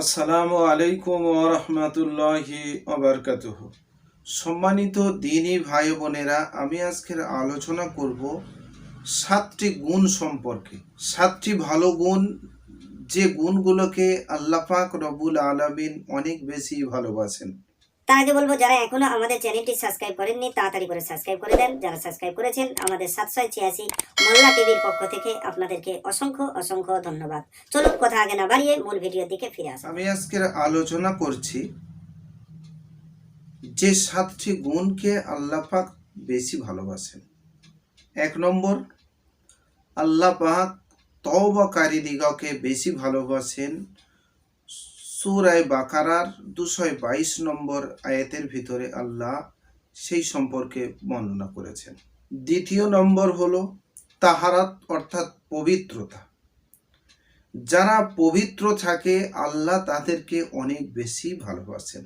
আসসালামু আলাইকুম ওরহমতুল্লাহি অবরকাত সম্মানিত দিনী ভাই বোনেরা, আমি আজকের আলোচনা করব সাতটি গুণ সম্পর্কে। সাতটি ভালো গুণ, যে গুণগুলোকে আল্লাফাক পাক রবুল আলমিন অনেক বেশি ভালোবাসেন। তার আগে বলব, যারা এখনও আমাদের চ্যানেলটি সাবস্ক্রাইব করেননি, তাড়াতাড়ি করে সাবস্ক্রাইব করে দেন। যারা সাবস্ক্রাইব করেছেন, আমাদের সাতশো ছিয়াশি মোল্লা টিভির পক্ষ থেকে আপনাদেরকে অসংখ্য অসংখ্য ধন্যবাদ। চলুন, কথা আগে না বাড়িয়ে মূল ভিডিওর দিকে ফিরে আসা। আমি আজকের আলোচনা করছি, যে সাতটি গুণকে আল্লাহ পাক বেশি ভালোবাসেন। এক নম্বর আল্লাহ পাক তওবাকারী দিগকে বেশি ভালোবাসেন সুরায় বাকারার দুশো বাইশ নম্বর আয়াতের ভিতরে আল্লাহ সেই সম্পর্কে বর্ণনা করেছেন। দ্বিতীয় নম্বর হলো তাহারাত অর্থাৎ পবিত্রতা। যারা পবিত্র থাকে, আল্লাহ তাদেরকে অনেক বেশি ভালোবাসেন।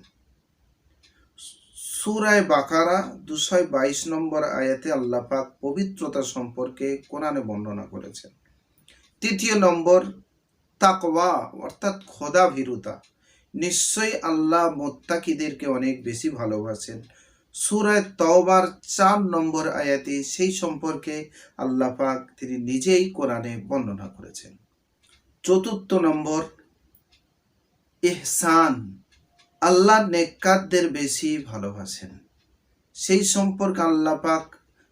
সুরায় বাকারা দুশো বাইশ নম্বর আয়াতে আল্লাহ পাক পবিত্রতা সম্পর্কে কোরআনে বর্ণনা করেছেন। তৃতীয় নম্বর তাকওয়া অর্থাৎ খোদা ভীরুতা নিশ্চয়ই আল্লাহ মোত্তাকিদেরকে অনেক বেশি ভালোবাসেন। সুরায় তওবার চার নম্বর আয়াতে সেই সম্পর্কে আল্লাহ পাক তিনি নিজেই কোরআনে বর্ণনা করেছেন। চতুর্থ নম্বর এহসান আল্লাহ নেককারদের বেশি ভালোবাসেন। সেই সম্পর্কে আল্লাহ পাক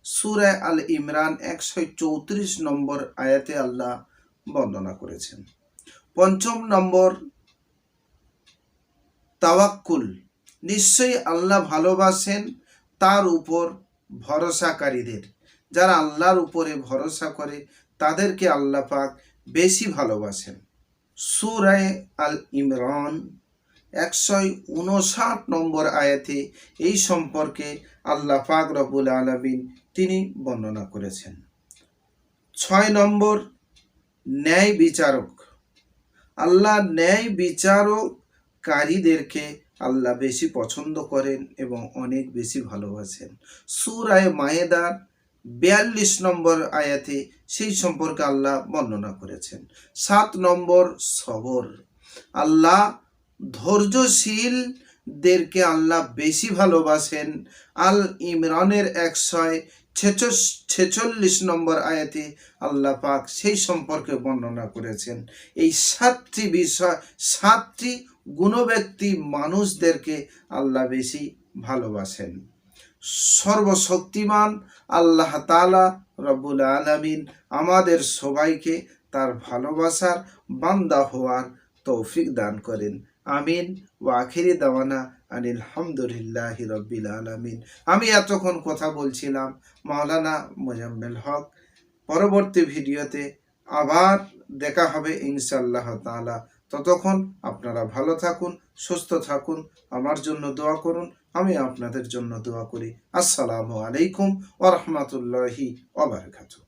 সুরায় আল ইমরান একশো চৌত্রিশ নম্বর আয়াতে আল্লাহ বর্ণনা করেছেন। পঞ্চম নম্বর, তাওয়াক্কুল। নিশ্চয়ই আল্লাহ ভালোবাসেন তার উপর ভরসাকারীদের। যারা আল্লাহর উপরে ভরসা করে, তাদেরকে আল্লাহ পাক বেশি ভালোবাসেন। সুরায় আল ইমরান একশো উনষাট নম্বর আয়াতে এই সম্পর্কে আল্লাহ পাক রবুল আলমিন তিনি বর্ণনা করেছেন। ছয় নম্বর, ন্যায় বিচারক। আল্লাহ ন্যায় বিচারকারীদেরকে আল্লাহ বেশি পছন্দ করেন এবং অনেক বেশি ভালোবাসেন। সুরায় মায়েদার বিয়াল্লিশ নম্বর আয়াতে সেই সম্পর্কে আল্লাহ বর্ণনা করেছেন। সাত নম্বর সবর। আল্লাহ ধৈর্যশীলদেরকে আল্লাহ বেশি ভালোবাসেন। আল ইমরানের একশয় ছেচল্লিশ নম্বর আয়াতে আল্লাহ পাক সেই সম্পর্কে বর্ণনা করেছেন। এই সাতটি বিষয়, সাতটি গুণব্যক্তি মানুষদেরকে আল্লাহ বেশি ভালোবাসেন। সর্বশক্তিমান আল্লাহ তালা রব্বুল আলমিন আমাদের সবাইকে তার ভালোবাসার বান্দা হওয়ার তৌফিক দান করেন। আমিন। ও আখিরি দাওয়ানা আনিল হামদুলিল্লাহ রব্বিল আলমিন। আমি এতক্ষণ কথা বলছিলাম মাওলানা মোজাম্মেল হক। পরবর্তী ভিডিওতে আবার দেখা হবে ইনশাল্লাহ তাআলা। ততক্ষণ আপনারা ভালো থাকুন, সুস্থ থাকুন, আমার জন্য দোয়া করুন, আমি আপনাদের জন্য দোয়া করি। আসসালামু আলাইকুম ওরহমতুল্লাহি ওবরকাতুহ